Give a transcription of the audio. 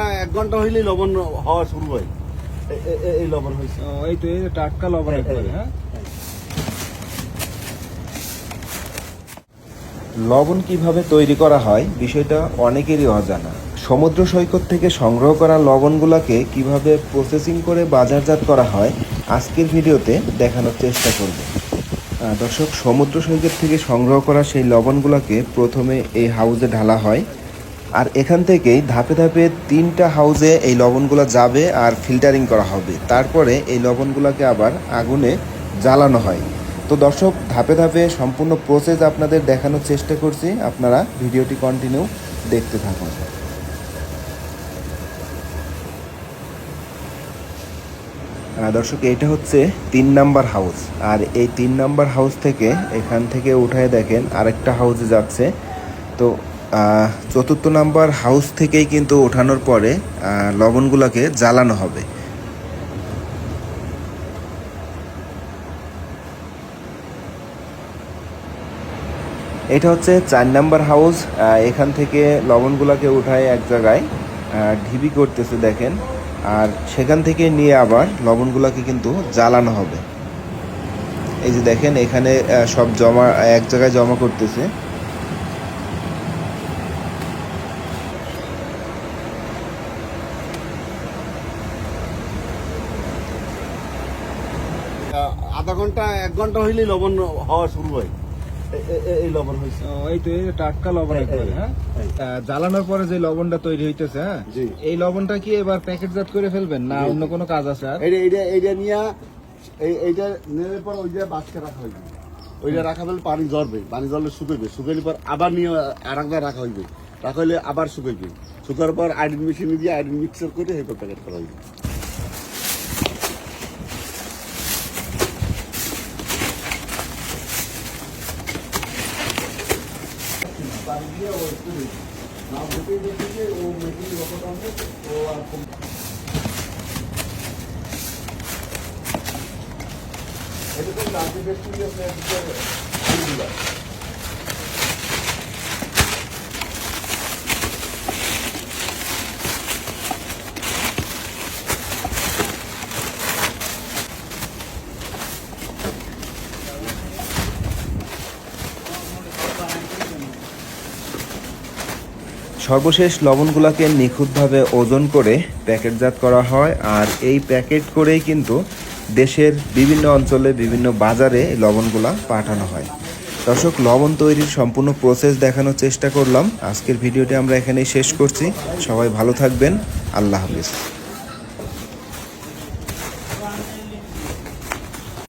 ঘণ্টা এক ঘণ্টা হইলেই লবণ হওয়া শুরু হয়। এই লবণ হয়েছে। এই তো এই টাটকা লবণ একবারে হ্যাঁ। লবণ কীভাবে তৈরি করা হয় বিষয়টা অনেকেরই অজানা। সমুদ্র সৈকত থেকে সংগ্রহ করা লবণগুলোকে কীভাবে প্রসেসিং করে বাজারজাত করা হয় আজকের ভিডিওতে দেখানোর চেষ্টা করব। দর্শক সমুদ্র সৈকত থেকে সংগ্রহ করা সেই লবণগুলোকে প্রথমে এই হাউজে ঢালা হয়। আর এখান থেকেই ধাপে ধাপে তিনটা হাউজে এই লবণগুলো যাবে আর ফিল্টারিং করা হবে। তারপরে এই লবণগুলোকে আবার আগুনে জ্বালানো হয়। তো দর্শক, ধাপে ধাপে সম্পূর্ণ প্রসেস আপনাদের দেখানোর চেষ্টা করছি। আপনারা ভিডিওটি কন্টিনিউ দেখতে থাকুন। দর্শক, এটা হচ্ছে তিন নাম্বার হাউস আর এই তিন নাম্বার হাউস থেকে এখান থেকে উঠায় দেখেন আরেকটা হাউসে যাচ্ছে। তো চতুর্থ নাম্বার হাউস থেকেই কিন্তু ওঠানোর পরে লবণগুলোকে জ্বালানো হবে। এটা হচ্ছে চার নাম্বার হাউস। এখান থেকে লবণগুলোকে উঠায় এক জায়গায় ঢিবি করতেছে দেখেন। আর সেখান থেকে নিয়ে আবার লবণগুলোকে কিন্তু জ্বালানো হবে। এই যে দেখেন, এখানে সব জমা, এক জায়গায় জমা করতেছে। আধা ঘণ্টা এক ঘণ্টা হইলেই লবণ হওয়া শুরু হয়। এই লবণ হয়েছে এই তো এই টাটকা লবণ এই- একবারে হ্যাঁ। জ্বালানোর পরে যে লবণটা তৈরি হইতেছে হ্যাঁ। এই লবণটা কি এবার প্যাকেটজাত করে ফেলবেন না অন্য কোনো কাজ আছে আর? এইটা এইটা এইটা নিয়ে এই এইটা নেওয়ার পর ওইটা বাসকে রাখা হইবে। ওইটা রাখা হলে পানি জ্বরবে পানি জ্বরলে শুকাইবে। শুকাইলে পর আবার নিয়ে আর একবার রাখা হইবে। রাখা হইলে আবার শুকাইবে। শুকার পর আইডিন মেশিনে দিয়ে আইডিন মিক্সার করে প্যাকেট করা হইবে। দিয়ে ও একটু বেশি না ভেবেই দেখি যে ও মেশিন যতটা ও আর এরকম রাজ্যের স্টুডিও সর্বশেষ লবণগুলোকে নিখুঁতভাবে ওজন করে প্যাকেটজাত করা হয়, আর এই প্যাকেট করেই কিন্তু দেশের বিভিন্ন অঞ্চলে বিভিন্ন বাজারে লবণগুলা পাঠানো হয়। দর্শক, লবণ তৈরির সম্পূর্ণ প্রসেস দেখানোর চেষ্টা করলাম। আজকের ভিডিওটি আমরা এখানেই শেষ করছি। সবাই ভালো থাকবেন। আল্লাহ হাফিজ।